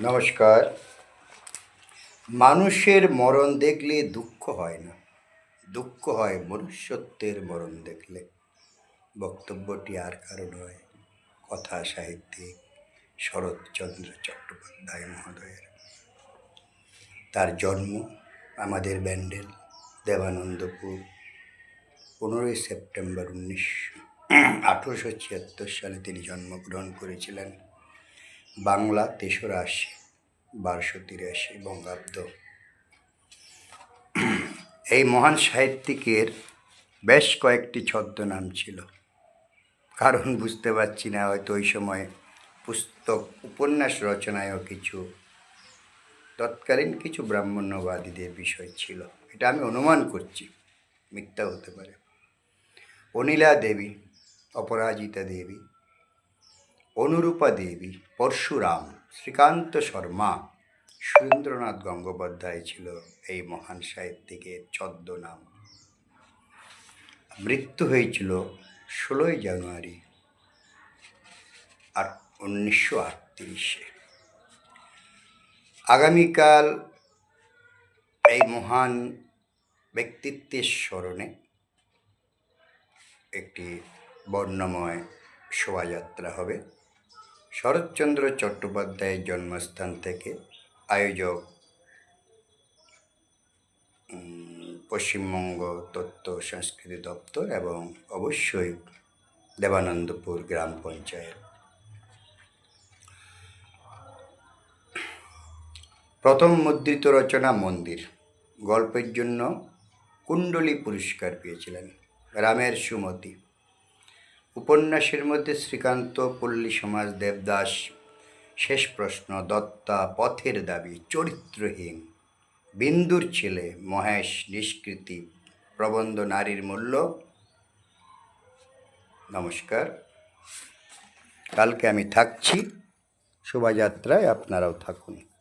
নমস্কার। মানুষের মরণ দেখলে দুঃখ হয় না। দুঃখ হয় মনুষ্যত্বের মরণ দেখলে। বক্তব্যটি আর কারও নয়। কথা সাহিত্যিক শরৎচন্দ্র চট্টোপাধ্যায় মহোদয়ের। তার জন্ম আমাদের ব্যান্ডেল, দেবানন্দপুর, পনেরোই সেপ্টেম্বর উনিশশো আঠেরোশো ছিয়াত্তর সালে তিনি জন্মগ্রহণ করেছিলেন। বাংলা তেসরা আশি বারোশো তিরাশি, বঙ্গাব্দ। এই মহান সাহিত্যিকের বেশ কয়েকটি ছদ্মনাম ছিল। কারণ বুঝতে পারছি না, হয়তো ওই সময় পুস্তক, উপন্যাস রচনায়ও কিছু, তৎকালীন কিছু ব্রাহ্মণ্যবাদীদের বিষয় ছিল। এটা আমি অনুমান করছি, মিথ্যা হতে পারে। অনিলা দেবী, অপরাজিতা দেবী অনুরূপা দেবী পরশুরাম শ্রীকান্ত শর্মা। সুরেন্দ্রনাথ গঙ্গোপাধ্যায় ছিল এই মহান সাহিত্যিকের ছদ্মনাম মৃত্যু হয়েছিল ষোলোই জানুয়ারি আর উনিশশো আটত্রিশে। আগামীকাল এই মহান ব্যক্তিত্বের স্মরণে একটি বর্ণময় শোভাযাত্রা হবে। শরৎচন্দ্র চট্টোপাধ্যায়ের জন্মস্থান থেকে আয়োজক পশ্চিমবঙ্গ তথ্য সংস্কৃতি দপ্তর এবং অবশ্যই দেবানন্দপুর গ্রাম পঞ্চায়েত। প্রথম মুদ্রিত রচনা মন্দির। গল্পের জন্য কুণ্ডলী পুরস্কার পেয়েছিলেন রামের সুমতি। উপন্যাসের মধ্যে শ্রীকান্ত পল্লী সমাজ দেবদাস, শেষ প্রশ্ন, দত্তা, পথের দাবি, চরিত্রহীন, বিন্দুর ছেলে, মহেশ, নিষ্কৃতি, প্রবন্ধ নারীর মূল্য। নমস্কার। কালকে আমি থাকছি। শোভাযাত্রায় আপনারাও থাকুন।